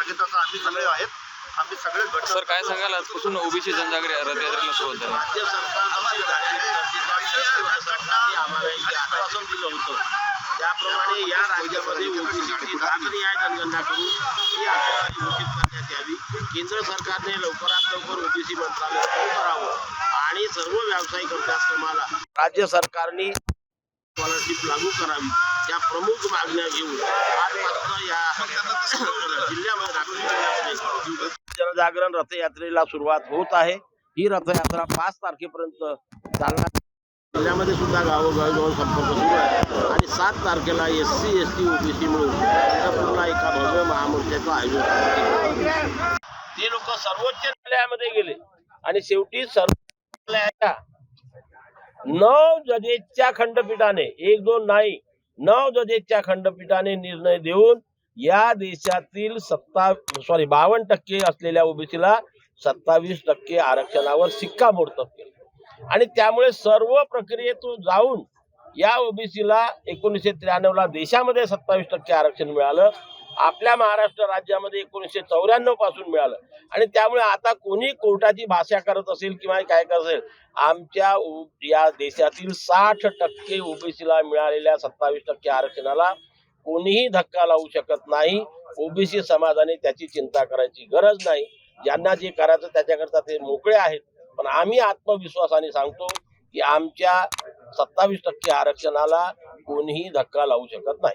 स्थगिताचा आम्ही सगळे आहेत. आम्ही सगळे गट सर काय सांगाल? आजपासून ओबीसी जनजागृती रथयात्रेला सुरुवात झाली. राज्य आश्वासन दिलं होतं त्याप्रमाणे या राज्यामध्ये ओबीसीची न्याय जनगणना करून ही आकडेवारी घोषित करण्यात यावी. केंद्र सरकारने लवकरात लवकर ओबीसी मंत्रालय सुरू करावं. आणि सर्व व्यावसायिक अभ्यासक्रमाला राज्य सरकारने स्कॉलरशिप लागू करावी त्या प्रमुख मागण्या घेऊन आज मात्र या जिल्ह्यामध्ये जनजागरण रथयात्रेला सुरुवात होत आहे. ही रथयात्रा पाच तारखेपर्यंत चालणार जिल्ह्यामध्ये सुद्धा गावोगावी जाऊन संपर्क सुरू आहे. आणि सात तारखेला S C S T OBC मिळून पंढरपूरला एका भव्य महामोर्चाचं आयोजन. ते लोक सर्वोच्च न्यायालयामध्ये गेले. आणि शेवटी सर्वोच्च न्यायालयाच्या नऊ जजेसच्या खंडपीठाने एक दोन नाही नऊ जजेसच्या खंडपीठाने निर्णय देऊन या देशातील सत्ता सॉरी बावन्न टक्के असलेल्या ओबीसीला सत्तावीस टक्के आरक्षणावर शिक्कामोर्तब केलं. आणि त्यामुळे सर्व प्रक्रियेतून जाऊन या ओबीसीला एकोणीसशे त्र्याण्णवला देशामध्ये सत्तावीस टक्के आरक्षण मिळालं. आपल्या महाराष्ट्र राज्यामध्ये एकोणीसशे चौऱ्याण्णवपासून मिळालं. आणि त्यामुळे आता कोणी कोर्टाची भाषा करत असेल किंवा काय करत असेल आमच्या या देशातील साठ टक्के ओबीसीला मिळालेल्या सत्तावीस टक्के आरक्षणाला कोणीही धक्का लावू शकत नाही. ओबीसी समाजाने त्याची चिंता करायची गरज नाही. ज्यांना जे करायचं त्याच्याकरता ते मोकळे आहेत. पण आम्ही आत्मविश्वासाने सांगतो की आमच्या सत्तावीस टक्के आरक्षणाला कोणीही धक्का लावू शकत नाही.